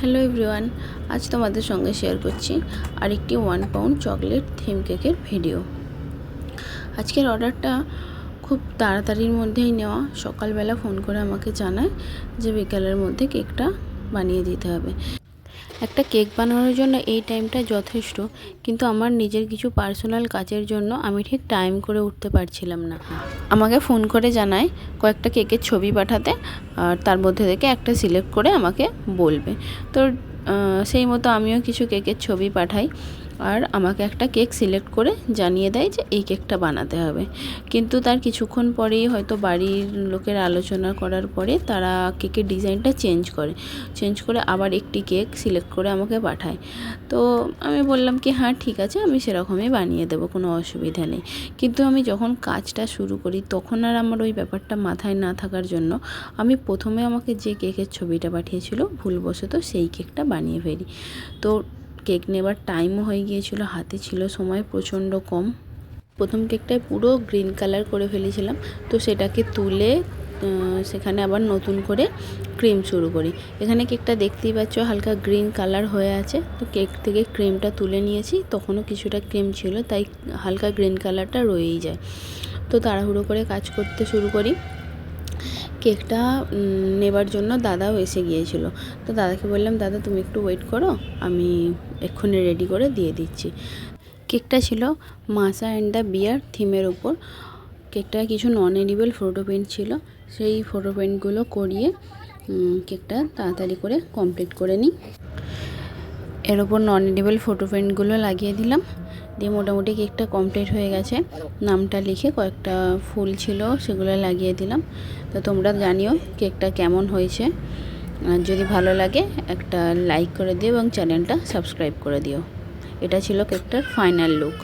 Hello everyone আজ তোমাদের সঙ্গে শেয়ার করছি আরেকটি ওয়ান পাউন্ড চকলেট থিম কেকের ভিডিও আজকের অর্ডারটা খুব তাড়াতাড়ির মধ্যেই নেওয়া। সকালবেলা ফোন করে আমাকে জানায় যে বিকালের মধ্যে কেকটা বানিয়ে দিতে হবে। একটা কেক বানানোর জন্য এই টাইমটা যথেষ্ট, কিন্তু আমার নিজের কিছু পার্সোনাল কাজের জন্য আমি ঠিক টাইম করে উঠতে পারছিলাম না। আমাকে ফোন করে জানায় কয়েকটা কেকের ছবি পাঠাতে, আর তার মধ্যে থেকে একটা সিলেক্ট করে আমাকে বলবে। তো সেই মতো আমিও কিছু কেকের ছবি পাঠাই। আর আমাকে একটা কেক সিলেক্ট করে জানিয়ে দেয় যে এই কেকটা বানাতে হবে। কিন্তু তার কিছুক্ষণ পরেই হয়তো বাড়ির লোকের আলোচনা করার পরে তারা কেকের ডিজাইনটা চেঞ্জ করে। চেঞ্জ করে আবার একটি কেক সিলেক্ট করে আমাকে পাঠায়। তো আমি বললাম কি হ্যাঁ ঠিক আছে, আমি সেরকমই বানিয়ে দেবো, কোনো অসুবিধা নেই। কিন্তু আমি যখন কাজটা শুরু করি, তখন আর আমার ওই ব্যাপারটা মাথায় না থাকার জন্য আমি প্রথমে আমাকে যে কেকের ছবিটা পাঠিয়েছিল, ভুলবশত সেই কেকটা বানিয়ে ফেলি। তো কেক নেবার টাইমও হয়ে গিয়েছিল, হাতে ছিল সময় প্রচণ্ড কম। প্রথম কেকটায় পুরো গ্রিন কালার করে ফেলেছিলাম, তো সেটাকে তুলে সেখানে আবার নতুন করে ক্রিম শুরু করি। এখানে কেকটা দেখতেই পাচ্ছ হালকা গ্রিন কালার হয়ে আছে, তো কেক থেকে ক্রিমটা তুলে নিয়েছি, তখনও কিছুটা ক্রিম ছিল, তাই হালকা গ্রিন কালারটা রয়েই যায়। তো তাড়াহুড়ো করে কাজ করতে শুরু করি। কেকটা নেবার জন্য দাদাও এসে গিয়েছিল। তো দাদাকে বললাম, দাদা, তুমি একটু ওয়েট করো, আমি এক্ষুনি রেডি করে দিয়ে দিচ্ছি। কেকটা ছিল মাসা অ্যান্ড দ্য বিয়ার থিমের ওপর কেকটায় কিছু নন এডিবল ফটো পেন্ট ছিল। সেই ফটো পেন্টগুলো করিয়ে কেকটা তাড়াতাড়ি করে কমপ্লিট করে নিই। এর ওপর নন এডিবল ফটো প্রিন্টগুলো লাগিয়ে দিলাম। দিয়ে মোটামুটি কেকটা কমপ্লিট হয়ে গেছে। নামটা লিখে কয়েকটা ফুল ছিল, সেগুলো লাগিয়ে দিলাম। তো তোমরা জানিও কেকটা কেমন হয়েছে। আর যদি ভালো লাগে, একটা লাইক করে দিও এবং চ্যানেলটা সাবস্ক্রাইব করে দিও। এটা ছিল কেকটার ফাইনাল লুক